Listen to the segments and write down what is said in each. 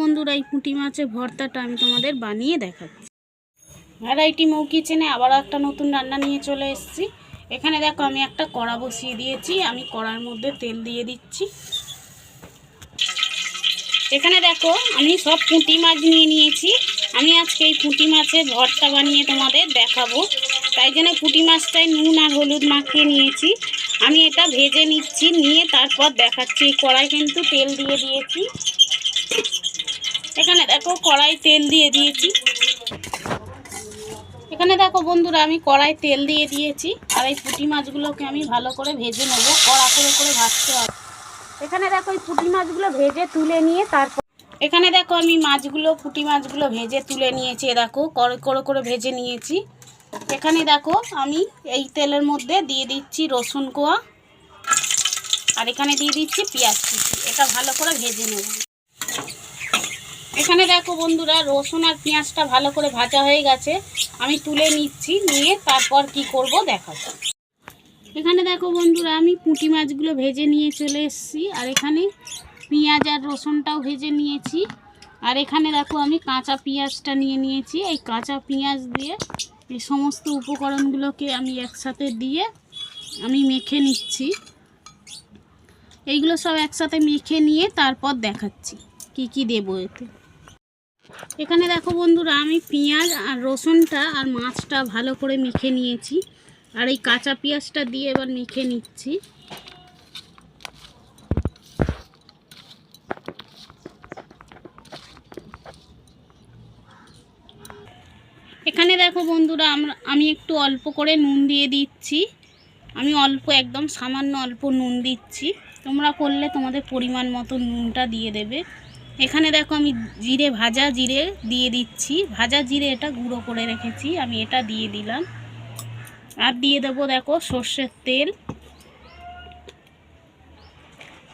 বন্ধুরা, এই পুঁটি মাছের ভর্তাটা আমি তোমাদের বানিয়ে দেখাচ্ছি। ভ্যারাইটি মৌ কিচেনে আবারও একটা নতুন রান্না নিয়ে চলে এসেছি। এখানে দেখো, আমি একটা কড়া বসিয়ে দিয়েছি, আমি কড়ার মধ্যে তেল দিয়ে দিচ্ছি। এখানে দেখো, আমি সব পুঁটি মাছ নিয়ে নিয়েছি। আমি আজকে এই পুঁটি মাছের ভর্তা বানিয়ে তোমাদের দেখাবো। তাই জন্য পুঁটি মাছটায় নুন আর হলুদ মাখিয়ে নিয়েছি। আমি এটা ভেজে নিচ্ছি, নিয়ে তারপর দেখাচ্ছি। কড়াই কিন্তু তেল দিয়ে দিয়েছি। এখানে দেখো কড়াই তেল দিয়ে দিয়েছি। এখানে দেখো বন্ধুরা, আমি কড়াই তেল দিয়ে দিয়েছি আর এই পুঁটি মাছগুলোকে আমি ভালো করে ভেজে নেব। কড়া করে করে ভাজতে হবে। এখানে দেখো এই পুঁটি মাছগুলো ভেজে তুলে নিয়ে তারপর এখানে দেখো আমি মাছগুলো, পুঁটি মাছগুলো ভেজে তুলে নিয়েছি। দেখো করে করে করে ভেজে নিয়েছি। এখানে দেখো আমি এই তেলের মধ্যে দিয়ে দিচ্ছি রসুন কোয়া। আর এখানে দিয়ে দিচ্ছি পেঁয়াজ কুচি। এটা ভালো করে ভেজে নেব। এখানে দেখো বন্ধুরা, রসুন আর পেঁয়াজটা ভালো করে ভাজা হয়ে গেছে। আমি তুলে নিচ্ছি, নিয়ে তারপর কি করব দেখাবো। এখানে দেখো বন্ধুরা, আমি পুঁটি মাছগুলো ভেজে নিয়ে চলে এসেছি, আর এখানে পেঁয়াজ আর রসুনটাও ভেজে নিয়েছি। আর এখানে দেখো আমি কাঁচা পেঁয়াজটা নিয়ে নিয়েছি। এই কাঁচা পেঁয়াজ দিয়ে এই সমস্ত উপকরণগুলোকে আমি একসাথে দিয়ে আমি মেখে নিচ্ছি। এইগুলো সব একসাথে মেখে নিয়ে তারপর দেখাচ্ছি, কি কি দেবো এতে। এখানে দেখো বন্ধুরা, আমি পেঁয়াজ আর রসুনটা আর মাছটা ভালো করে মেখে নিয়েছি। আর এই কাঁচা পেঁয়াজটা দিয়ে এবার মেখে নিচ্ছি। এখানে দেখো বন্ধুরা, আমরা, আমি একটু অল্প করে নুন দিয়ে দিচ্ছি। আমি অল্প, একদম সামান্য অল্প নুন দিচ্ছি। তোমরা করলে তোমাদের পরিমাণ মতো নুনটা দিয়ে দেবে। এখানে দেখো আমি জিরে, ভাজা জিরে দিয়ে দিচ্ছি। ভাজা জিরে এটা গুঁড়ো করে রেখেছি, আমি এটা দিয়ে দিলাম। আর দিয়ে দেবো দেখো সর্ষের তেল।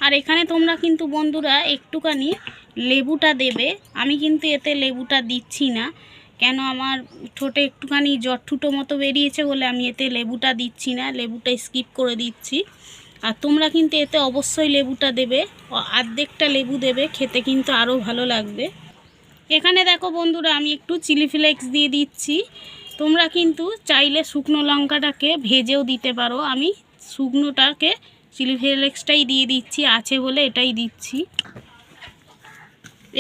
আর এখানে তোমরা কিন্তু বন্ধুরা একটুখানি লেবুটা দেবে। আমি কিন্তু এতে লেবুটা দিচ্ছি না, কেন আমার ঠোঁটে একটুখানি জটঠুটো মতো বেরিয়েছে বলে আমি এতে লেবুটা দিচ্ছি না। লেবুটা স্কিপ করে দিচ্ছি। আর তোমরা কিন্তু এতে অবশ্যই লেবুটা দেবে আর্ধেকটা লেবু দেবে, খেতে কিন্তু আরও ভালো লাগবে। এখানে দেখো বন্ধুরা, আমি একটু চিলি ফ্লেক্স দিয়ে দিচ্ছি। তোমরা কিন্তু চাইলে শুকনো লঙ্কাটাকে ভেজেও দিতে পারো। আমি শুকনোটাকে চিলি ফ্লেক্সটাই দিয়ে দিচ্ছি, আছে বলে এটাই দিচ্ছি।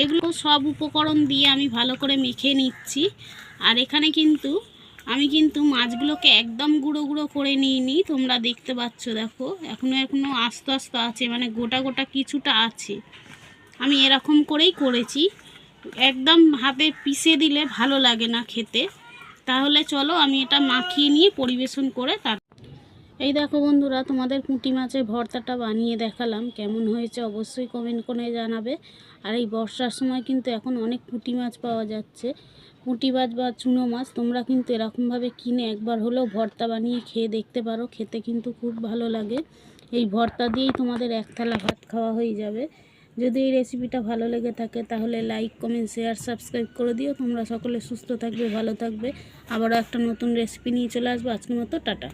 এগুলো সব উপকরণ দিয়ে আমি ভালো করে মেখে নিচ্ছি। আর এখানে কিন্তু আমি কিন্তু মাছগুলোকে একদম গুঁড়ো গুঁড়ো করে নিইনি, তোমরা দেখতে পাচ্ছ, দেখো। এখনও এখনও আস্তে আস্তে আছে মানে গোটা গোটা কিছুটা আছে। আমি এরকম করেই করেছি। একদম হাতে পিষে দিলে ভালো লাগে না খেতে। তাহলে চলো আমি এটা মাখিয়ে নিয়ে পরিবেশন করে তার এই দেখো বন্ধুরা, তোমাদের পুঁটি মাছের ভর্তাটা বানিয়ে দেখালাম। কেমন হয়েছে অবশ্যই কমেন্ট করে জানাবে। আর এই বর্ষার সময় কিন্তু এখন অনেক পুঁটি মাছ পাওয়া যাচ্ছে। পুঁটি মাছ বা চুনো মাছ তোমরা কিন্তু এরকমভাবে কিনে একবার হলেও ভর্তা বানিয়ে খেয়ে দেখতে পারো। খেতে কিন্তু খুব ভালো লাগে। এই ভর্তা দিয়েই তোমাদের এক থালা ভাত খাওয়া হয়ে যাবে। যদি এই রেসিপিটা ভালো লেগে থাকে তাহলে লাইক কমেন্ট শেয়ার সাবস্ক্রাইব করে দিও। তোমরা সকলে সুস্থ থাকবে, ভালো থাকবে। আবারও একটা নতুন রেসিপি নিয়ে চলে আসব। আজকের মতো টাটা।